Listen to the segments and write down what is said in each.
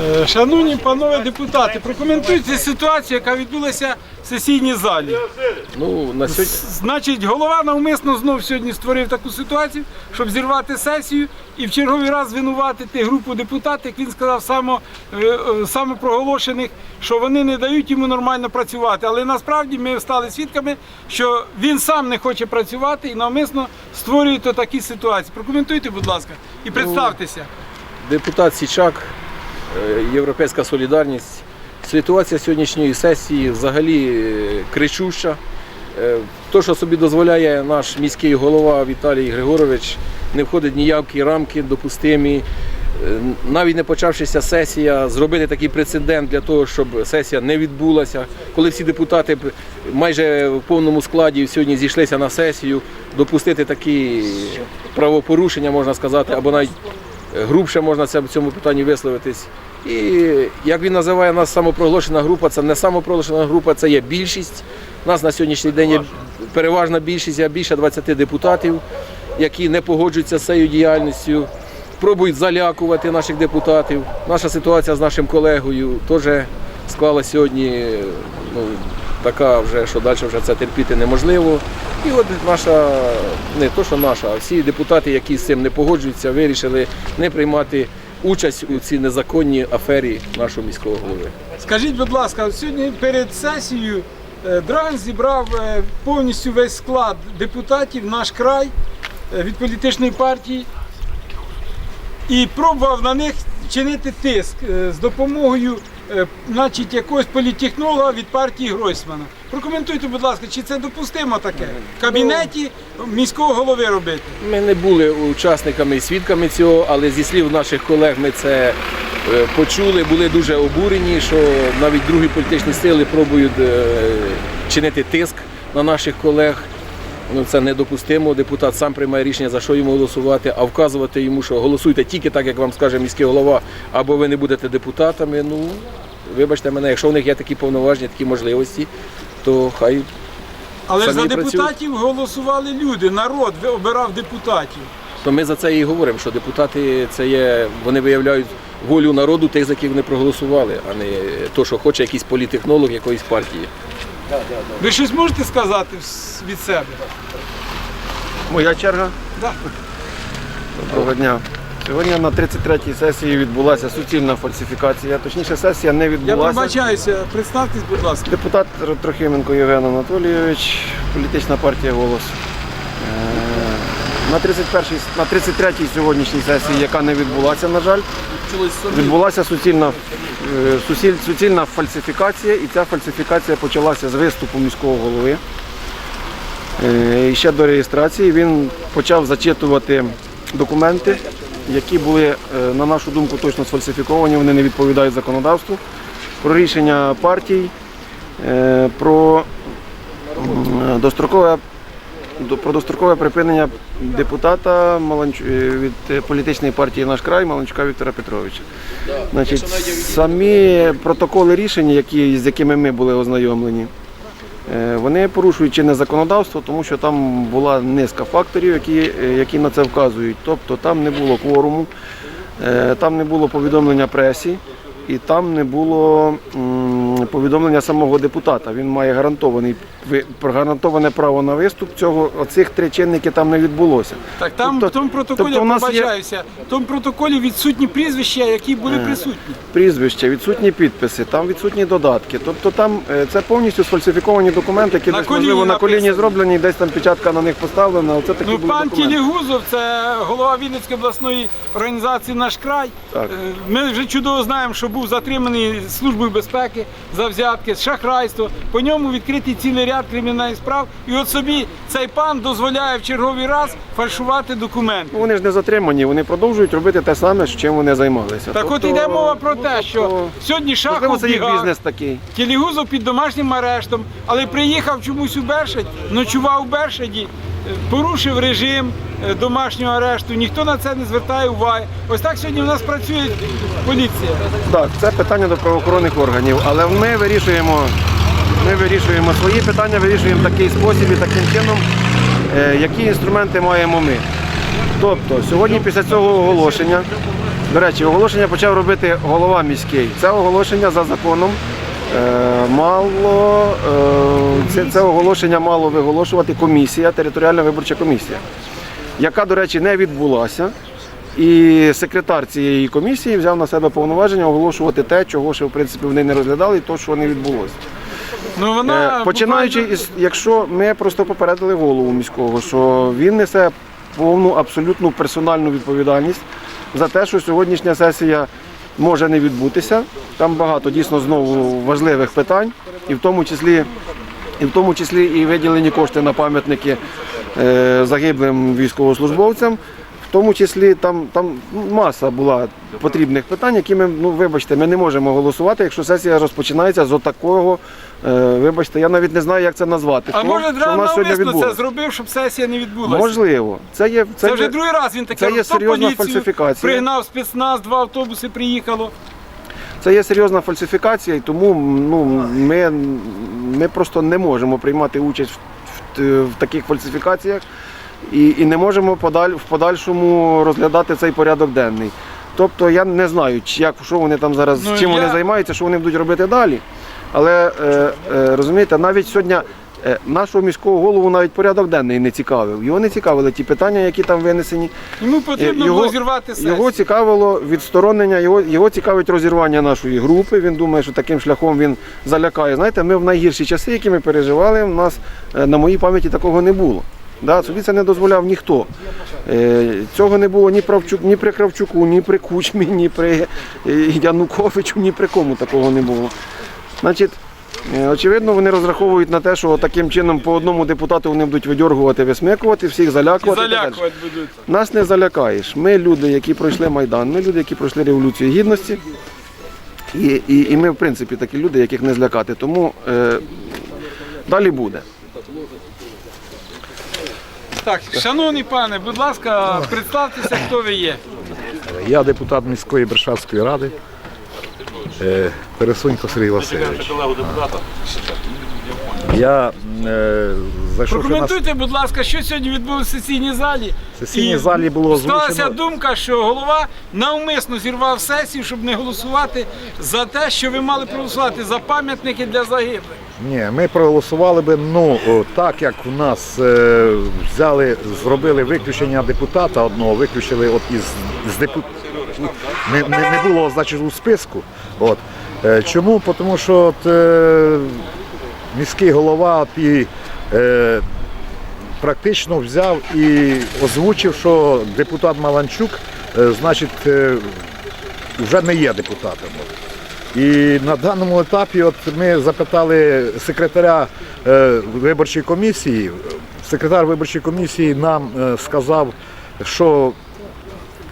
Е, Шановні панове депутати, прокоментуйте ситуацію, яка відбулася в сесійній залі. Ну, на сьогодні Значить, голова навмисно знов сьогодні створив таку ситуацію, щоб зірвати сесію і в черговий раз звинуватити групу депутатів, як він сказав, само, е, е, самопроголошених, що вони не дають йому нормально працювати. Але насправді ми стали свідками, що він сам не хоче працювати і навмисно створює то такі ситуації. Прокоментуйте, будь ласка, і представтеся. депутат Січак, Європейська солідарність. Ситуація сьогоднішньої сесії взагалі е, кричуща. Е, То, що собі дозволяє наш міський голова Віталій Григорович, не входить ніякі рамки допустимі. Е, Навіть не почавшися сесія, зробити такий прецедент для того, щоб сесія не відбулася. Коли всі депутати майже в повному складі сьогодні зійшлися на сесію, допустити такі правопорушення, можна сказати, або навіть грубше можна це в цьому питанні висловитись. І як він називає нас самопроголошена група, це не самопроголошена група, це є більшість. Нас на сьогоднішній день є переважна більшість, є більше 20 депутатів, які не погоджуються з цією діяльністю, пробують залякувати наших депутатів. Наша ситуація з нашим колегою теж склала сьогодні ну, така вже, що далі вже це терпіти неможливо. І от наша, не то, що наша, а всі депутати, які з цим не погоджуються, вирішили не приймати участь у цій незаконній афері нашого міського голови. Скажіть, будь ласка, сьогодні перед сесією е, Драган зібрав е, повністю весь склад депутатів наш край е, від політичної партії і пробував на них чинити тиск з допомогою значить, якогось політтехнолога від партії Гройсмана. Прокоментуйте, будь ласка, чи це допустимо таке в кабінеті міського голови робити? Ми не були учасниками і свідками цього, але зі слів наших колег ми це е, почули, були дуже обурені, що навіть другі політичні сили пробують е, чинити тиск на наших колег. Ну, це недопустимо. Депутат сам приймає рішення, за що йому голосувати, а вказувати йому, що голосуйте тільки так, як вам скаже міський голова, або ви не будете депутатами. Ну, вибачте мене, якщо у них є такі повноваження, такі можливості, то хай Але ж Самі за працюють. депутатів голосували люди, народ обирав депутатів. То ми за це і говоримо, що депутати це є, вони виявляють волю народу тих, за яких вони проголосували, а не то, що хоче якийсь політехнолог якоїсь партії. Ви щось можете сказати від себе? Моя черга. Да. Доброго дня. Сьогодні на 33-й сесії відбулася суцільна фальсифікація. Точніше, сесія не відбулася. Я пробачаюся, представтесь, будь ласка. Депутат Трохименко Євген Анатолійович, політична партія голос. Е, На 31-й, на 33-й сьогоднішній сесії, яка не відбулася, на жаль, відбулася суцільна, е, суціль- суцільна фальсифікація, і ця фальсифікація почалася з виступу міського голови. Е, І ще до реєстрації він почав зачитувати документи, які були, е, на нашу думку, точно сфальсифіковані, вони не відповідають законодавству, про рішення партій, про дострокове, про дострокове припинення депутата е, від е, політичної партії Наш край Маланчука Віктора Петровича. Значить, самі протоколи рішень, які, з якими ми були ознайомлені, Е, Вони порушують чинне законодавство, тому що там була низка факторів, які, які на це вказують. Тобто там не було кворуму, там не було повідомлення пресі і там не було повідомлення самого депутата. Він має гарантований, гарантоване право на виступ. Цього оцих три чинники там не відбулося. Так там Тобто- в тому протоколі тобто я у нас є- В тому протоколі відсутні прізвища, які були присутні. Прізвище, відсутні підписи, там відсутні додатки. Тобто там е, це повністю сфальсифіковані документи, які На десь коліні можливо на коліні зроблені, десь там печатка на них поставлена. Оце такі Ну, були пан документи. Тілігузов, це голова Вінницької обласної організації Наш край. Так. Е, Ми вже чудово знаємо, що був затриманий Службою безпеки за взятки, шахрайство. По ньому відкритий цілий ряд кримінальних справ. І от собі цей пан дозволяє в черговий раз фальшувати документи. Ну, Вони ж не затримані, вони продовжують робити те саме, з чим вони займалися. Так от Тобто, йде мова про те, що тобто, сьогодні Шахов це їх бігав, бізнес такий. Тілігузов під домашнім арештом, але приїхав чомусь у Бершадь, ночував у Бершаді, порушив режим е, домашнього арешту. Ніхто на це не звертає уваги. Ось так сьогодні в нас працює поліція. Так, це питання до правоохоронних органів, але ми вирішуємо, ми вирішуємо свої питання, вирішуємо в такий спосіб і таким чином, е, які інструменти маємо ми. Тобто, сьогодні після цього оголошення До речі, оголошення почав робити голова міський. Це оголошення за законом. Е, Мало е, це, це оголошення мало виголошувати комісія, територіальна виборча комісія, яка, до речі, не відбулася. І секретар цієї комісії взяв на себе повноваження оголошувати те, чого ще в принципі вони не розглядали, і то, що не відбулося. Ну вона Е, Починаючи буквально- із, якщо ми просто попередили голову міського, що він несе повну абсолютну персональну відповідальність за те, що сьогоднішня сесія може не відбутися. Там багато дійсно знову важливих питань, і в тому числі, і в тому числі і виділені кошти на пам'ятники е, загиблим військовослужбовцям. В тому числі там, там маса була потрібних питань, які ми, ну вибачте, ми не можемо голосувати, якщо сесія розпочинається з отакого. Е, вибачте, я навіть не знаю, як це назвати. А що- може що в нас сьогодні навмисно це відбулося. зробив, щоб сесія не відбулася? Можливо, це є Це, це, вже є, другий раз він таке це є робив. То серйозна поліцію фальсифікація. Пригнав спецназ, два автобуси приїхало. це є серйозна фальсифікація, і тому ну, ми, ми просто не можемо приймати участь в, в, в таких фальсифікаціях і, і не можемо подаль, в подальшому розглядати цей порядок денний. Тобто я не знаю, як що вони там зараз Ну, чим я- вони займаються, що вони будуть робити далі. Але е, е, розумієте, навіть сьогодні е, нашого міського голову навіть порядок денний не цікавив. Його не цікавили ті питання, які там винесені. Йому потрібно Його- було зірвати сесію. Його цікавило відсторонення, його, його цікавить розірвання нашої групи. Він думає, що таким шляхом він залякає. Знаєте, ми в найгірші часи, які ми переживали, у нас е, на моїй пам'яті такого не було. Да, собі це не дозволяв ніхто. Е, цього не було ні, Правчук, ні при Кравчуку, ні при Кучмі, ні при е, Януковичу, ні при кому такого не було. Значить, е, очевидно, вони розраховують на те, що таким чином по одному депутату вони будуть видьоргувати, висмикувати, всіх залякувати. залякувати будуть. Нас не залякаєш. Ми люди, які пройшли Майдан, ми люди, які пройшли Революцію Гідності. І, і, і ми, в принципі, такі люди, яких не злякати. Тому е, далі буде. Так, шановний пане, будь ласка, представтеся, хто ви є. Я депутат міської Бершавської ради. е, Пересунько Сергій Васильович. Я е, зайшов на Прокоментуйте, будь ласка, що сьогодні відбулося в сесійній залі. В сесійній І залі було Сталася думка, що голова навмисно зірвав сесію, щоб не голосувати за те, що ви мали проголосувати за пам'ятники для загиблих. Ні, ми проголосували би, ну так як у нас е, взяли, зробили виключення депутата одного, виключили от із, з депу... не, не, не було значить у списку. От. Е, чому? Тому що от, е, міський голова і, е, практично взяв і озвучив, що депутат Маланчук, е, значить, е, вже не є депутатом. І на даному етапі от ми запитали секретаря е, виборчої комісії. Секретар виборчої комісії нам е, сказав, що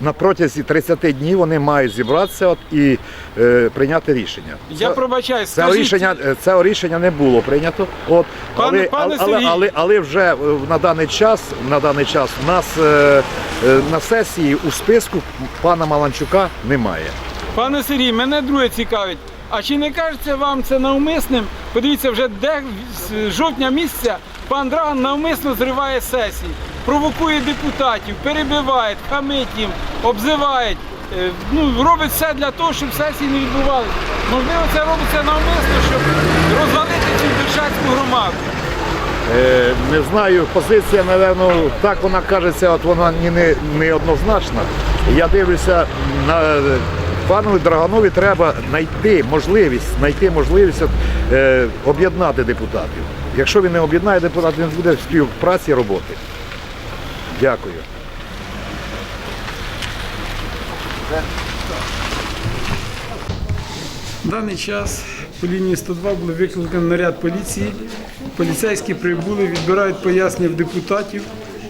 на протязі 30 днів вони мають зібратися от, і е, прийняти рішення. Я пробачаю, Це скажіть, рішення, е, це рішення не було прийнято. От, Пане- але, пане але, Сергій. але, але вже е, на даний час, на даний час у нас е, е, на сесії у списку пана Маланчука немає. Пане Сергій, мене друге цікавить. А чи не кажеться вам це навмисним? Подивіться, вже де з жовтня місяця пан Драган навмисно зриває сесії, провокує депутатів, перебиває, хамить їм, обзиває. Е, Ну, робить все для того, щоб сесії не відбувалися. Можливо, це робиться навмисно, щоб розвалити цю державську громаду. Е, Не знаю, позиція, напевно, так вона кажеться, от вона не, не. Я дивлюся, на пану Драганові треба знайти можливість, знайти можливість е, об'єднати депутатів. Якщо він не об'єднає депутатів, він буде в співпраці роботи. Дякую. В даний час по лінії 102 було викликано наряд поліції. Поліцейські прибули, відбирають пояснення в депутатів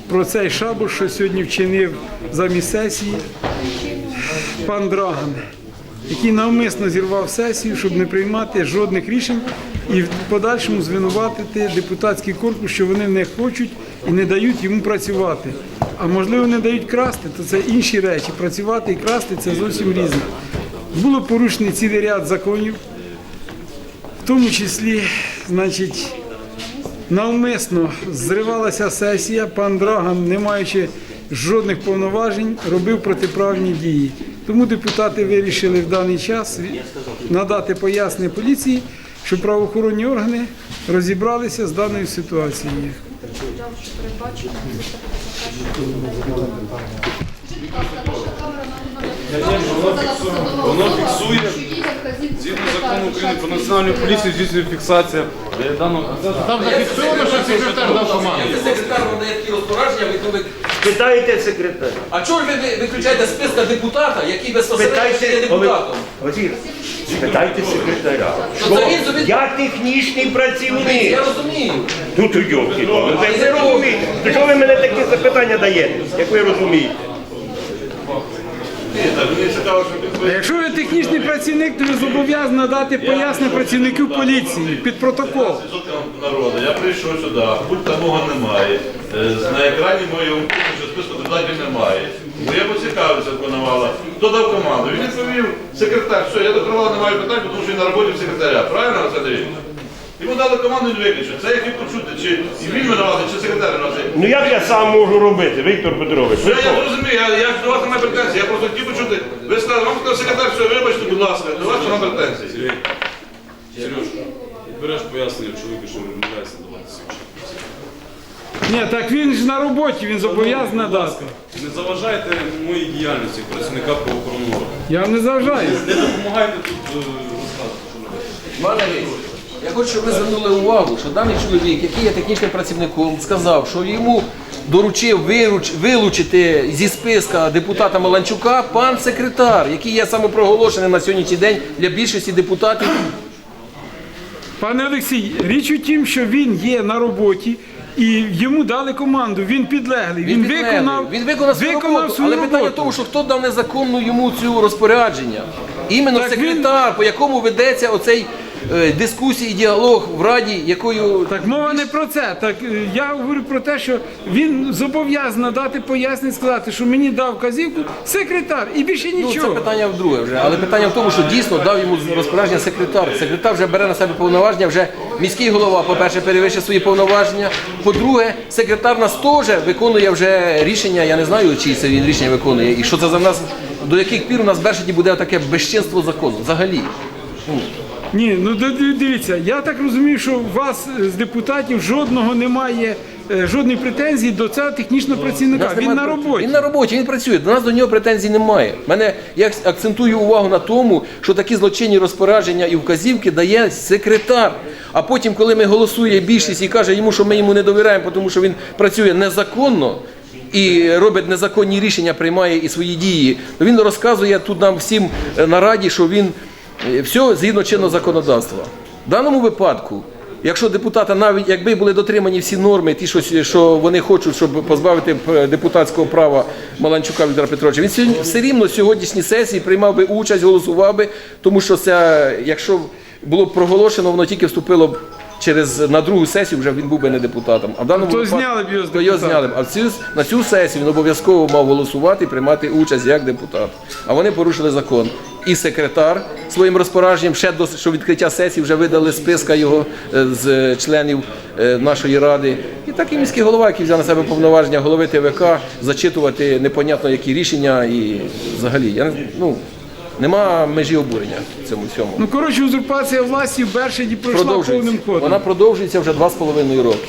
про цей шабуш, що сьогодні вчинив замість сесії пан Драган, який навмисно зірвав сесію, щоб не приймати жодних рішень і в подальшому звинуватити депутатський корпус, що вони не хочуть і не дають йому працювати. А можливо, не дають красти, то це інші речі. Працювати і красти це зовсім різне. Було порушений цілий ряд законів, в тому числі, значить, навмисно зривалася сесія. Пан Драган, не маючи жодних повноважень, робив протиправні дії. Тому депутати вирішили в даний час надати пояснення поліції, що правоохоронні органи розібралися з даною ситуацією. Воно фіксує згідно закону України про національну поліцію здійснює фіксація е, даного. Там зафіксовано, що секретар дав команду. Секретар надає такі розпорядження, ви коли Питайте секретаря. А чого ж ви ви виключаєте з списка депутата, який безпосередньо є Питайте, депутатом? Питайте секретаря. Ну, це він собі- Я технічний працівник. Я розумію. Ну то йолки, ви не розумієте. То що ви мене такі запитання даєте, як ви розумієте? Якщо ви технічний працівник, то ви зобов'язані надати пояснення працівників поліції під протокол. народу. Я прийшов сюди, пульта мого немає. Е, На екрані моєму що списку депутатів немає. Бо я поцікавився в Коновала, хто дав команду. Він відповів, секретар, все, я до Коновала не маю питань, тому що він на роботі в секретаря. Правильно, Олександр Ігорович? Йому дали команду, він виключив. Це я хотів почути, чи і він винуватий, чи секретар винуватий. Ну як я сам можу робити, Віктор Петрович? Ви я розумію, я, я ж до вас немає претензій, я просто хотів почути. Ви сказали, вам сказав секретар, все, вибачте, будь ласка, до вас немає претензій. Сереж, береш пояснення чоловіка, що він відмовляється давати свідчення. Ні, так він ж на роботі, він зобов'язаний надати. Не заважайте моїй діяльності як працівника правоохоронного органу. Я вам не заважаю. Не допомагайте тут е, розказувати, що робити. Іван Андрійович, я хочу, щоб ви звернули увагу, що даний чоловік, який є технічним працівником, сказав, що йому доручив вируч, вилучити зі списка депутата Маланчука пан секретар, який є самопроголошеним на сьогоднішній день для більшості депутатів. Пане Олексій, річ у тім, що він є на роботі і йому дали команду. Він підлеглий. Він, підлеглий, виконав, він виконав свою роботу, свою але питання в роботу. тому, що хто дав незаконну йому цю розпорядження. Іменно Так секретар, по якому ведеться оцей е, дискусій діалог в Раді, якою Так мова не про це. Так е, я говорю про те, що він зобов'язаний дати пояснення, сказати, що мені дав казівку секретар і більше Ну, нічого. це питання в друге вже. Але питання в тому, що дійсно дав йому розпорядження секретар. Секретар вже бере на себе повноваження, вже міський голова, по-перше, перевищує свої повноваження. По-друге, секретар нас теж виконує вже рішення, я не знаю, чи це він рішення виконує, і що це за нас, до яких пір у нас в Бершаді буде таке безчинство закону взагалі. Ні, ну ди- ди- дивіться, я так розумію, що у вас е, з депутатів жодного немає, е, жодної претензії до цього технічного працівника. Він на роботі. Він на роботі, він працює. До нас до нього претензій немає. Мене я акцентую увагу на тому, що такі злочинні розпорядження і вказівки дає секретар. А потім, коли ми голосує більшість і каже йому, що ми йому не довіряємо, тому що він працює незаконно. І робить незаконні рішення, приймає і свої дії. То він розказує тут нам всім е, на раді, що він все згідно чинного законодавства. В даному випадку Якщо депутата, навіть якби були дотримані всі норми, ті, що, що вони хочуть, щоб позбавити е, депутатського права Маланчука Віктора Петровича, він сьогодні все рівно сьогоднішній сесії приймав би участь, голосував би, тому що це, якщо було б проголошено, воно тільки вступило б через на другу сесію, вже він був би не депутатом. А в даному То випадку- зняли б його з то його зняли б. А в цю, на цю сесію він обов'язково мав голосувати і приймати участь як депутат. А вони порушили закон. І секретар своїм розпорядженням ще до що відкриття сесії вже видали списка його е, з членів е, нашої ради. І так і міський голова, який взяв на себе повноваження голови ТВК, зачитувати непонятно які рішення і взагалі. Я ну, нема межі обурення в цьому всьому. Ну коротше, узурпація власті в Бершаді пройшла повним ходом. Вона продовжується вже два з половиною роки.